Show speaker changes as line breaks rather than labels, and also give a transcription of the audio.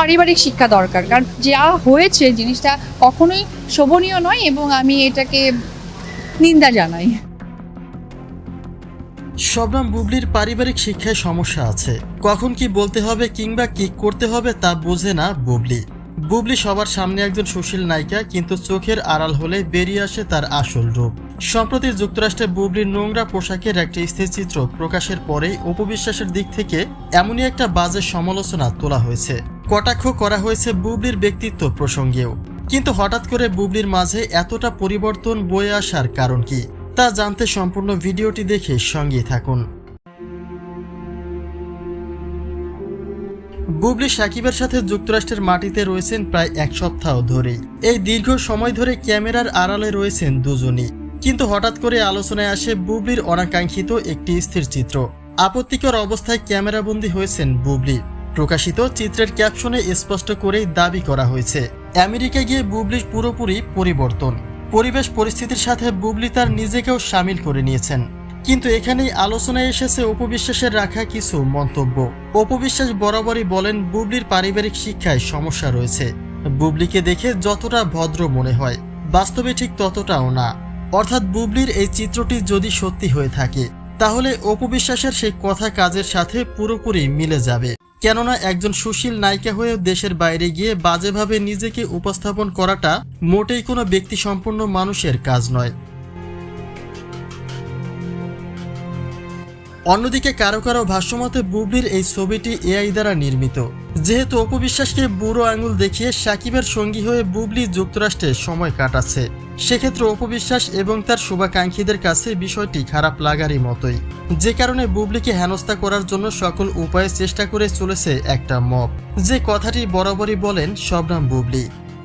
পারিবারিক শিক্ষা দরকার। কারণ যা হয়েছে জিনিসটা কখনোই শোভনীয় নয় এবং আমি এটাকে নিন্দা জানাই।
শবনম বুবলির পারিবারিক শিক্ষায় সমস্যা আছে। কখন কি বলতে হবে কিংবা কি করতে হবে তা বোঝে না বুবলি। বুবলি সবার সামনে একজন সুশীল নায়িকা, কিন্তু চোখের আড়াল হলে বেরিয়ে আসে তার আসল রূপ। সম্প্রতি যুক্তরাষ্ট্রে বুবলির নোংরা পোশাকের একটি স্থিরচিত্র প্রকাশের পরেই উপবিশ্বাসের দিক থেকে এমনই একটা বাজে সমালোচনা তোলা হয়েছে। কটাক্ষ করা হয়েছে বুবলির ব্যক্তিত্ব প্রসঙ্গেও। কিন্তু হঠাৎ করে বুবলির মাঝে এতটা পরিবর্তন বয়ে আসার কারণ কি, তা জানতে সম্পূর্ণ ভিডিওটি দেখে সঙ্গে থাকুন। বুবলি সাকিবের সাথে যুক্তরাষ্ট্রের মাটিতে রয়েছেন প্রায় এক সপ্তাহ ধরেই। এই দীর্ঘ সময় ধরে ক্যামেরার আড়ালে রয়েছেন দুজনই। কিন্তু হঠাৎ করে আলোচনায় আসে বুবলির অনাকাঙ্ক্ষিত একটি স্থির চিত্র। আপত্তিকর অবস্থায় ক্যামেরাবন্দি হয়েছেন বুবলি। প্রকাশিত চিত্রের ক্যাপশনে স্পষ্ট করেই দাবি করা হয়েছে। আমেরিকা গিয়ে বুবলির পুরোপুরি পরিবর্তন। পরিবেশ পরিস্থিতির সাথে বুবলি তার নিজেকেও সামিল করে নিয়েছেন। কিন্তু এখানেই আলোচনায় এসেছে অপবিশ্বাসের রাখা কিছু মন্তব্য। অপবিশ্বাস বরাবরই বলেন, বুবলির পারিবারিক শিক্ষায় সমস্যা রয়েছে। বুবলিকে দেখে যতটা ভদ্র মনে হয়, বাস্তবে ঠিক ততটাও না। অর্থাৎ বুবলির এই চিত্রটি যদি সত্যি হয়ে থাকে, তাহলে অপবিশ্বাসের সেই কথা কাজের সাথে পুরোপুরি মিলে যাবে। কেননা একজন সুশীল নায়িকা হয়ে দেশের বাইরে গিয়ে বাজেভাবে নিজেকে উপস্থাপন করাটা মোটেই কোনো ব্যক্তিসম্পন্ন মানুষের কাজ নয়। অন্যদিকে কারও কারও ভাষ্যমতে বুবলির এই ছবিটি এআই দ্বারা নির্মিত। যেহেতু অপবিশ্বাসকে বুড়ো আঙুল দেখিয়ে সাকিবের সঙ্গী হয়ে বুবলি যুক্তরাষ্ট্রে সময় কাটাচ্ছে, সেক্ষেত্রে অপবিশ্বাস এবং তার শুভাকাঙ্ক্ষীদের কাছে বিষয়টি খারাপ লাগারই মতোই। যে কারণে বুবলিকে হেনস্থা করার জন্য সকল উপায়ে চেষ্টা করে চলেছে একটা মপ যে কথাটি বরাবরই বলেন শবনাম বুবলি।